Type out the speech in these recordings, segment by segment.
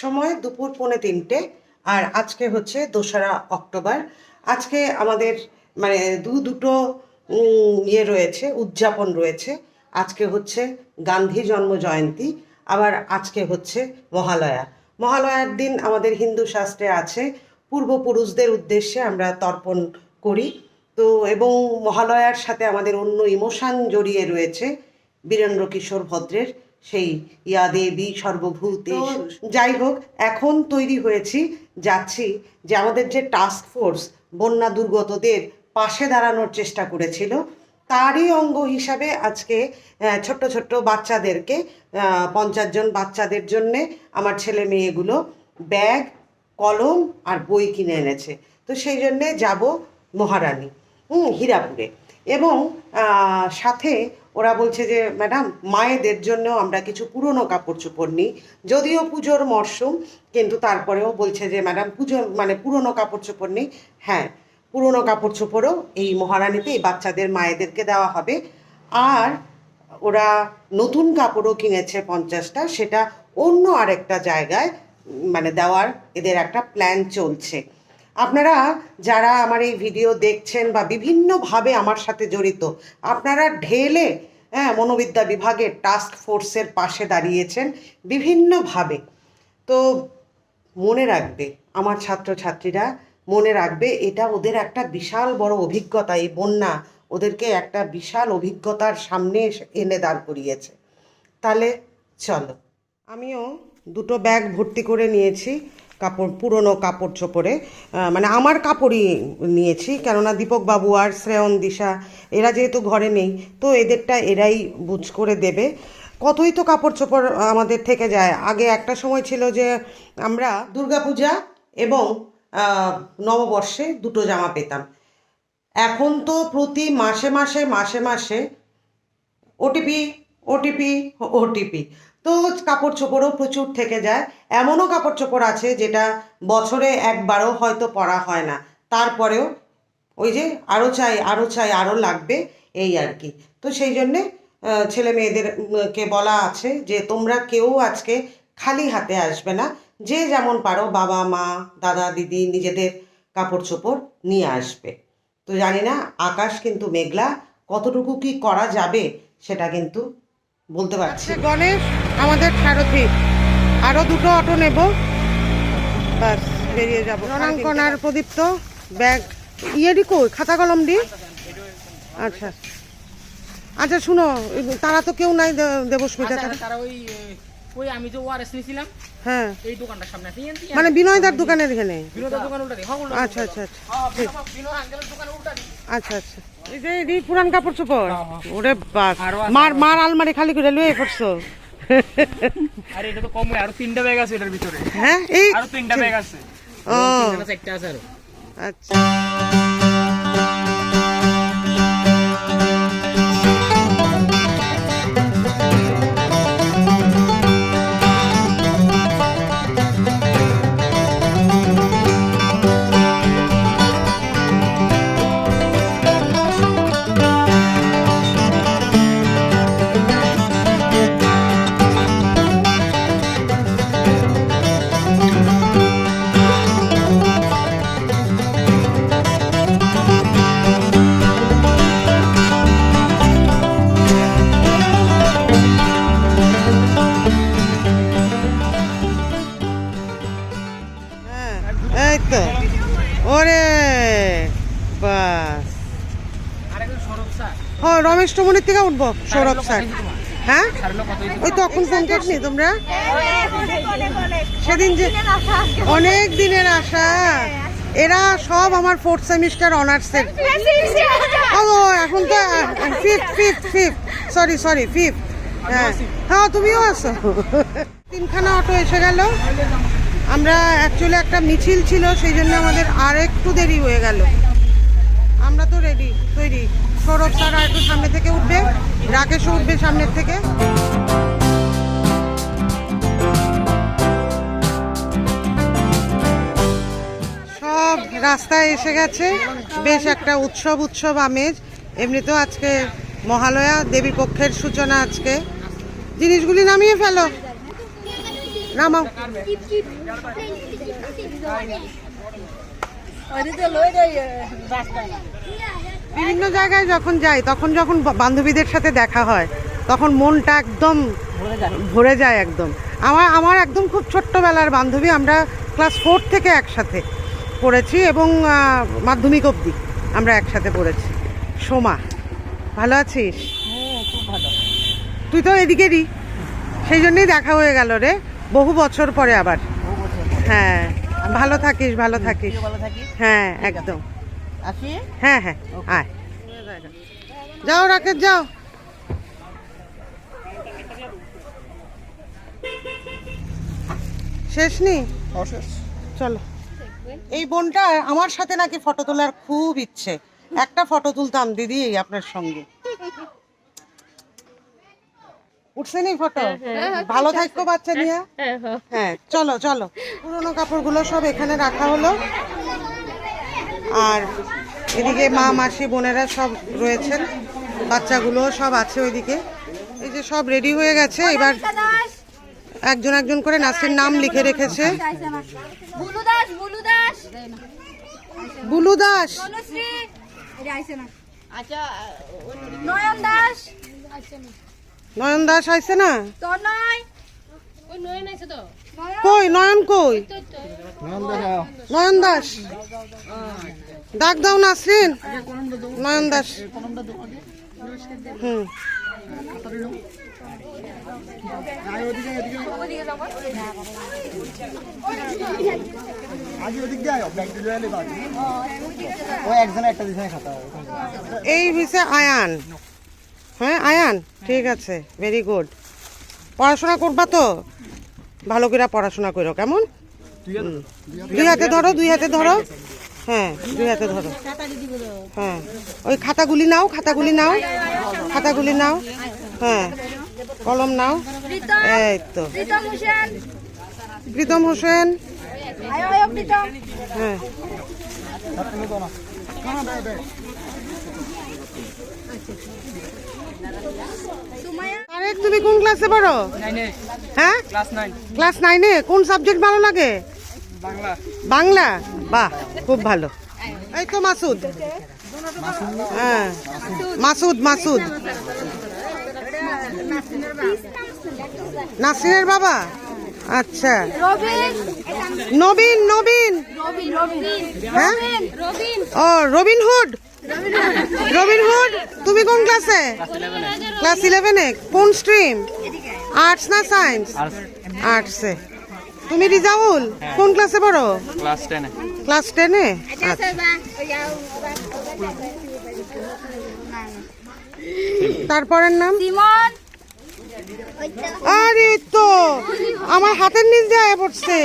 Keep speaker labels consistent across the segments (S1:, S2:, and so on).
S1: সময় দুপুর পৌনে তিনটে, আর আজকে হচ্ছে দোসরা অক্টোবর। আজকে আমাদের মানে দু দুটো ইয়ে রয়েছে, উদযাপন রয়েছে। আজকে হচ্ছে গান্ধী জন্ম জয়ন্তী, আবার আজকে হচ্ছে মহালয়া। মহালয়ার দিন আমাদের হিন্দু শাস্ত্রে আছে, পূর্বপুরুষদের উদ্দেশ্যে আমরা তর্পণ করি। তো, এবং মহালয়ার সাথে আমাদের অন্য ইমোশান জড়িয়ে রয়েছে বীরেন্দ্র কিশোর ভদ্রের। সেই ইয়া দেবী সর্বভূতে যাই হোক এখন তৈরি হয়েছি যাচ্ছি যে আমাদের যে টাস্ক ফোর্স বন্যা দুর্গতদের পাশে দাঁড়ানোর চেষ্টা করেছিল তারই অঙ্গ হিসাবে আজকে ছোট্ট ছোট্ট বাচ্চাদেরকে পঞ্চাশ জন বাচ্চাদের জন্যে আমার ছেলে মেয়েগুলো ব্যাগ কলম আর বই কিনে এনেছে। তো সেই জন্যে যাব মহারানী হুম হীরাপুরে। এবং সাথে ওরা বলছে যে, ম্যাডাম, মায়েদের জন্য আমরা কিছু পুরনো কাপড় চোপড় নিই। যদিও পুজোর মরশুম, কিন্তু তারপরেও বলছে যে, ম্যাডাম পুজো মানে পুরনো কাপড় চোপড় নিই। হ্যাঁ পুরনো কাপড় চোপড়ও এই মহারানীতে এই বাচ্চাদের মায়েদেরকে দেওয়া হবে। আর ওরা নতুন কাপড়ও কিনেছে পঞ্চাশটা, সেটা অন্য আরেকটা জায়গায় মানে দেওয়ার এদের একটা প্ল্যান চলছে। আপনারা যারা আমার এই ভিডিও দেখছেন বা বিভিন্নভাবে আমার সাথে জড়িত, আপনারা ঢেলে হ্যাঁ মনোবিদ্যা বিভাগের টাস্ক ফোর্সের পাশে দাঁড়িয়েছেন বিভিন্নভাবে। তো মনে রাখবে, আমার ছাত্রছাত্রীরা মনে রাখবে, এটা ওদের একটা বিশাল বড় অভিজ্ঞতা, এই বন্যা ওদেরকে একটা বিশাল অভিজ্ঞতার সামনে এনে দাঁড় করিয়েছে। তাহলে চলো, আমিও দুটো ব্যাগ ভর্তি করে নিয়েছি। কাপড়, পুরনো কাপড় চোপড়ে মানে আমার কাপড়ই নিয়েছি। কেননা দীপকবাবু আর শ্রেয়ন, দিশা, এরা যেহেতু ঘরে নেই, তো এদেরটা এরাই বুঝ করে দেবে। কতই তো কাপড় চোপড় আমাদের থেকে যায়। আগে একটা সময় ছিল যে আমরা দুর্গাপূজা এবং নববর্ষে দুটো জামা পেতাম। এখন তো প্রতি মাসে মাসে মাসে মাসে ওটিপি ওটিপি ওটিপি। তো কাপড় চোপড়ও প্রচুর থেকে যায়। এমনও কাপড় চোপড় আছে যেটা বছরে একবারও হয়তো পরা হয় না। তারপরেও ওই যে আরও চাই আরও চাই, আরও লাগবে এই আর কি। তো সেই জন্যে ছেলে মেয়েদেরকে বলা আছে যে তোমরা কেউ আজকে খালি হাতে আসবে না। যে যেমন পারো বাবা, মা, দাদা, দিদি নিজেদের কাপড় চোপড় নিয়ে আসবে। তো জানি না, আকাশ কিন্তু মেঘলা, কতটুকু কি করা যাবে সেটা কিন্তু বলতে পারছি গণেশ আমাদের সারথি। আরও দুটো অটো নেব। বাস বেরিয়ে যাব। রণাঙ্কন আর প্রদীপ্ত ব্যাগ। ইয়েডি কই? খাতা কলম দি? আচ্ছা। আচ্ছা শুনো তারা তো কেউ নাই দে- দেবস্মিতা
S2: আচ্ছা,
S1: তারা
S2: ওই ওই আমি যে ওয়ারেস নিয়েছিলাম
S1: হ্যাঁ।
S2: এই দোকানটার সামনে আছে
S1: মানে বিনয়দার দোকানের এখানে?
S2: দোকান উল্টা হ্যাঁ উল্টা
S1: আচ্ছা আচ্ছা আচ্ছা।
S2: বিনোদ আঙ্কেলের দোকান উল্টা
S1: আচ্ছা আচ্ছা। এই যে এই পুরান কাপড় চোপড়। ওরে বাস মার মার আলমারি খালি করে লুয়ে পড়ছো।
S2: আরে এটা তো কম হয়, আরও তিনটা ব্যাগ আছে এটার ভিতরে।
S1: হ্যাঁ এই
S2: আরও তিনটা ব্যাগ আছে।
S1: ও।
S2: তিনটা আছে আরও।
S1: আচ্ছা। তো ওরে, বাস। ও রমেশ টমনির থেকে উঠবো, সৌরভ স্যার। হ্যাঁ? ওই তখন ফোন করনি তোমরা? সেদিন যে অনেক দিনের আশা। এরা সব আমার ফোর্থ সেমিস্টার অনার্সের ও এখন তো fifth fifth fifth sorry sorry fifth হ্যাঁ। হ্যাঁ তুমিও আছো। তিনখানা অটো এসে গেল। আমরা অ্যাকচুয়ালি একটা মিছিল ছিল, সেই জন্য আমাদের আর একটু দেরি হয়ে গেল। আমরা তো রেডি তৈরি। সৌরভ স্যার আর একটু সামনে থেকে উঠবে, রাকেশও উঠবে সামনের থেকে। সব রাস্তায় এসে গেছে। বেশ একটা উৎসব উৎসব আমেজ। এমনিতেও আজকে মহালয়া দেবী পক্ষের সূচনা আজকে। জিনিসগুলি নামিয়ে ফেলো। নামাও বিভিন্ন জায়গায় যখন যাই তখন যখন বান্ধবীদের সাথে দেখা হয় তখন মনটা একদম ভরে যায় একদম। আমার আমার একদম খুব ছোট্টবেলার বান্ধবী আমরা ক্লাস ফোর থেকে একসাথে পড়েছি এবং মাধ্যমিক অবধি আমরা একসাথে পড়েছি। সোমা ভালো আছিস? তুই তো এদিকেরই। সেই জন্যই দেখা হয়ে গেল রে। বহু বছর পরে আবার। হ্যাঁ ভালো থাকিস ভালো থাকিস। হ্যাঁ একদম। হ্যাঁ হ্যাঁ আয়। যাও রাকেশ যাও। শেষ নি? চলো। এই বোনটা আমার সাথে নাকি ফটো তোলার খুব ইচ্ছে। একটা ফটো তুলতাম দিদি আপনার সঙ্গে। উঠছে নি ফটো ভালো থাকতো বাচ্চা নিয়ে। হ্যাঁ চলো চলো। পুরোনো কাপড়গুলো সব এখানে রাখা হলো। আর এদিকে মা মাসি বোনেরা সব রয়েছেন। বাচ্চাগুলো সব আছে ওইদিকে। এই যে সব রেডি হয়ে গেছে। এবার একজন একজন করে নাচের নাম লিখে রেখেছে।
S3: বুলু দাস বুলু দাস।
S1: বুলু দাস।
S3: তনুশ্রী। এটা আইছে না।
S4: আচ্ছা
S3: নয়ন দাস।
S1: নয়ন দাস আইছে না? কই নয়ন কই নয়ন দাস ডাক দাও নাসরিন নয়ন দাস। হুম।
S4: ও একজন একটা দিশে খাতা।
S1: এই হয়েছে আয়ান। হ্যাঁ আয়ান ঠিক আছে ভেরি গুড পড়াশোনা করবা তো? ভালো করে পড়াশোনা করো কেমন? দুই হাতে ধরো দুই হাতে ধরো। হ্যাঁ দুই হাতে ধরো। হ্যাঁ ওই খাতাগুলি নাও খাতাগুলি নাও খাতাগুলি নাও। হ্যাঁ কলম নাও। এই তো।
S3: প্রীতম হোসেন।
S1: প্রীতম হোসেন।
S3: আয় আয় প্রীতম।
S1: হ্যাঁ। তারেক তুমি কোন ক্লাসে পড়ো? হ্যাঁ?
S2: ক্লাস নাইনে
S1: কোন সাবজেক্ট ভালো লাগে?
S2: বাংলা।
S1: বাংলা? বাহ খুব ভালো। এই তো মাসুদ। হ্যাঁ। মাসুদ মাসুদ। নাসরিনের বাবা? আচ্ছা। নবীন নবীন। হ্যাঁ? ও রবিন হুড রবিন হুড তুমি কোন ক্লাসে? ক্লাস ইলেভেনে কোন স্ট্রিম? আর্টস না সায়েন্স আর্টসে তুমি রিজাউল? কোন ক্লাসে পড়ো?
S2: ক্লাস টেনে
S1: ক্লাস টেনে আচ্ছা। তারপরের নাম? আরে এই তো আমার হাতের নিচ দিয়ে পড়ছে।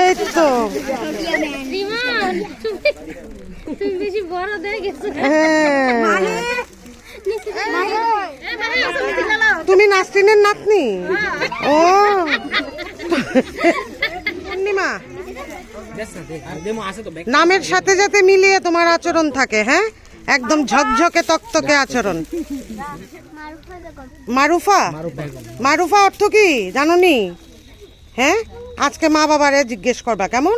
S1: এই তো।
S3: তুমি বেশি বড় দিয়ে গেছো।
S1: হ্যাঁ তুমি নাতনি? ও। পূর্ণিমা। নামের সাথে যাতে মিলিয়ে তোমার আচরণ থাকে হ্যাঁ? একদম ঝকঝকে তকতকে আচরণ। মারুফা? মারুফা অর্থ কি জানোনি? হ্যাঁ? আজকে মা বাবারে জিজ্ঞেস করবা কেমন?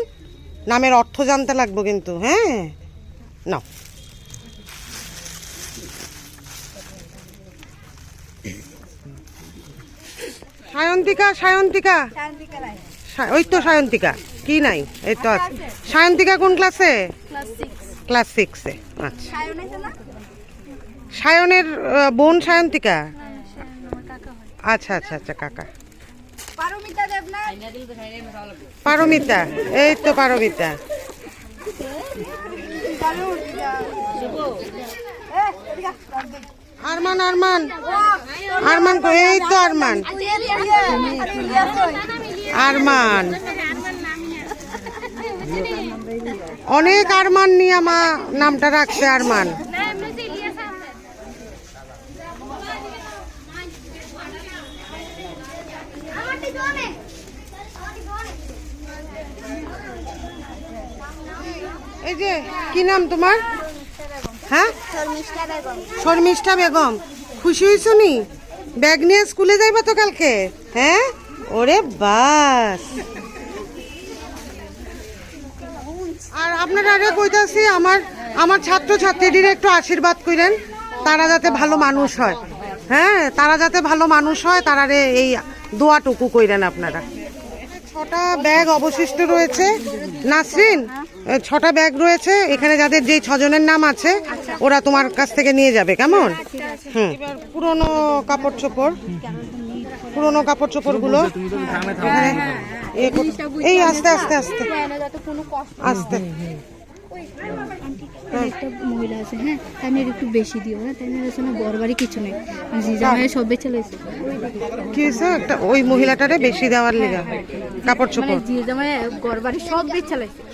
S1: নামের অর্থ জানতে লাগবো কিন্তু হ্যাঁ? নাও। সায়ন্তিকা সায়ন্তিকা। ওই তো সায়ন্তিকা। কি নাই? এই তো সায়ন্তিকা কোন ক্লাসে?
S3: ক্লাস সিক্সে।
S1: আচ্ছা। সায়নের বোন সায়ন্তিকা? আচ্ছা আচ্ছা আচ্ছা কাকা।
S3: পারমিতা।
S1: এই তো পারমিতা। আরমান আরমান। আরমান এই তো আরমান। আরমান। অনেক আরমান নিয়ে আমার নামটা রাখছে আরমান এই যে কি নাম তোমার? হ্যাঁ? শর্মিষ্ঠা বেগম। খুশি হয়েছ নি? ব্যাগ নিয়ে স্কুলে যাইবা তো কালকে? হ্যাঁ? ওরে বাস। আর আপনারা আরে কইতাছি আমার আমার ছাত্র ছাত্রীদের একটু আশীর্বাদ করেন তারা যাতে ভালো মানুষ হয়। হ্যাঁ তারা যাতে ভালো মানুষ হয় তারারে এই দোয়াটুকু কইরেন আপনারা। ছটা ব্যাগ অবশিষ্ট রয়েছে। নাসরিন ছটা ব্যাগ রয়েছে এখানে যাদের যেই ছজনের নাম আছে ওরা তোমার কাছ থেকে নিয়ে যাবে কেমন? হুম। পুরনো কাপড় চোপড় পুরনো কাপড় চোপড়গুলো এই আস্তে আস্তে আস্তে। আস্তে।
S5: একটা মহিলা আছে হ্যাঁ। তাই নিয়ে একটু বেশি দিও হ্যাঁ তাই নিয়ে না বড় বাড়ি কিছু নেই জিজামায় সব বেচে লাইছে
S1: কি একটা ওই মহিলাটারে বেশি দেওয়ার লিগা। কাপড়
S5: মানে
S1: চোপড়?
S5: ঘর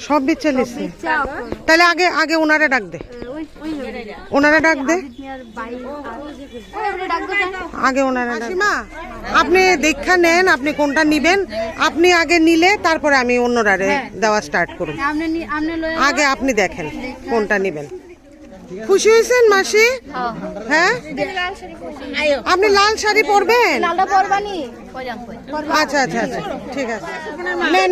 S5: সব বেচে লাইছে
S1: সব তাহলে আগে আগে ওনারে ডাক দে।
S5: ওই
S1: ডাক দে? আগে ওনারা সীমা আপনি দীক্ষা নেন আপনি কোনটা নিবেন আপনি আগে নিলে তারপরে আমি অন্যরারে দেওয়া স্টার্ট করব
S5: আপনি নি- আপনি লয়ে
S1: আগে আপনি দেখেন কোনটা নিবেন। খুশি হয়েছেন মাসি? হ্যাঁ। আপনি লাল শাড়ি পরবানি। আচ্ছা আচ্ছা আচ্ছা ঠিক আছে। নেন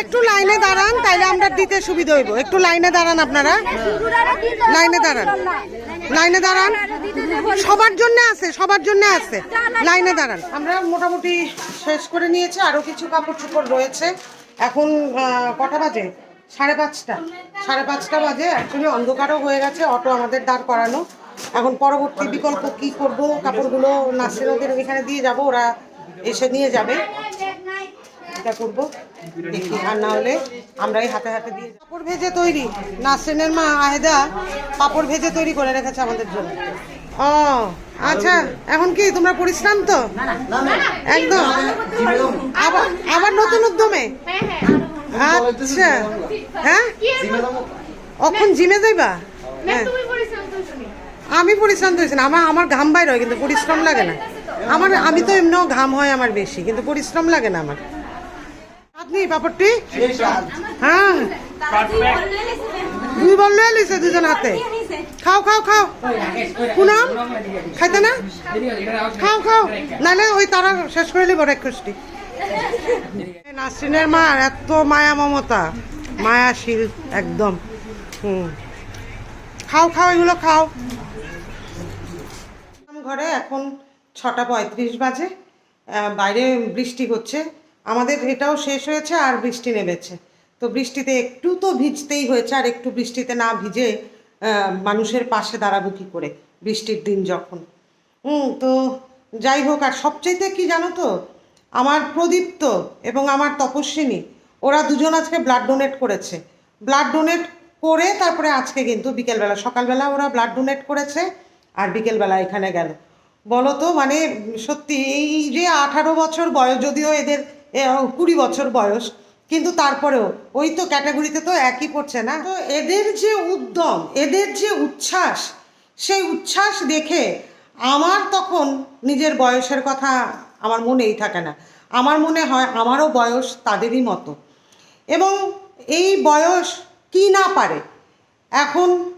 S1: একটু লাইনে দাঁড়ান, তাইলে আমরা দিতে সুবিধা হইব। একটু লাইনে দাঁড়ান আপনারা। লাইনে দাঁড়ান। লাইনে দাঁড়ান। সবার জন্য আছে, সবার জন্য আছে। লাইনে দাঁড়ান। আমরা মোটামুটি শেষ করে নিয়েছি, আরও কিছু কাপড় চোপড় রয়েছে। এখন কটা বাজে? সাড়ে পাঁচটা সাড়ে পাঁচটা বাজে অ্যাকচুয়ালি অন্ধকারও হয়ে গেছে অটো আমাদের দাঁড় করানো এখন পরবর্তী বিকল্প কি করব কাপড়গুলো নাসির ওদের এখানে দিয়ে যাব ওরা এসে নিয়ে যাবে এটা করব দেখি আর না হলে আমরাই হাতে হাতে দিয়ে কাপড় ভেজে তৈরি নাসরিনের মা আহেদা কাপড় ভেজে তৈরি করে রেখেছে আমাদের জন্য ও আচ্ছা এখন কি তোমরা পরিশ্রাম তো একদম আবার আবার নতুন উদ্যমে আচ্ছা। হ্যাঁ? অখন জিমে যাইবা? হ্যাঁ। আমি পরিশ্রম করেছি না। আমার আমার ঘাম বাইর হয় কিন্তু পরিশ্রম লাগে না। আমার আমি তো এমনিও ঘাম হয় আমার বেশি কিন্তু পরিশ্রম লাগে না আমার। আপনি পাপড়টি? হ্যাঁ। দুই বল লয়ে লিছে দুজন হাতে। খাও খাও খাও। পুনম খাইতে না? খাও খাও। নাহলে ওই তারা শেষ করে নিব রেকুশটি নাসরিনের মা এত মায়া মমতা। মায়াশীল একদম। হুম। খাও খাও, এগুলো খাও। ঘরে এখন ছটা পঁয়ত্রিশ বাজে। বাইরে বৃষ্টি হচ্ছে। আমাদের এটাও শেষ হয়েছে আর বৃষ্টি নেমেছে। তো বৃষ্টিতে একটু তো ভিজতেই হয়েছে, আর একটু বৃষ্টিতে না ভিজে মানুষের পাশে দাঁড়াবো কি করে বৃষ্টির দিন যখন। হুম, তো যাই হোক, আর সবচাইতে কি জানো তো আমার প্রদীপ্ত এবং আমার তপস্বিনী, ওরা দুজন আজকে ব্লাড ডোনেট করেছে। ব্লাড ডোনেট করে তারপরে আজকে কিন্তু বিকেলবেলা, সকালবেলা ওরা ব্লাড ডোনেট করেছে আর বিকেলবেলা এখানে গেল। বলো তো মানে সত্যি এই যে আঠারো বছর বয়স, যদিও এদের কুড়ি বছর বয়স, কিন্তু তারপরেও ওই তো ক্যাটাগরিতে তো একই পড়ছে না। তো এদের যে উদ্যম, এদের যে উচ্ছ্বাস, সেই উচ্ছ্বাস দেখে আমার তখন নিজের বয়সের কথা আমার মনে এই থাকে না। আমার মনে হয় আমারও বয়স তাদেরই মতো। এবং এই বয়স কি না পারে? এখন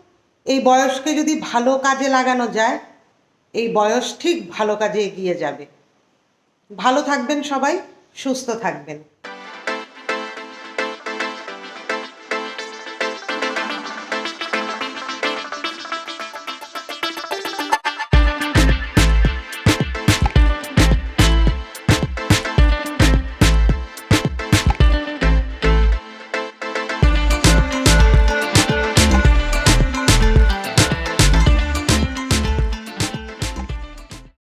S1: এই বয়সকে যদি ভালো কাজে লাগানো যায়, এই বয়স ঠিক ভালো কাজে এগিয়ে যাবে। ভালো থাকবেন সবাই, সুস্থ থাকবেন।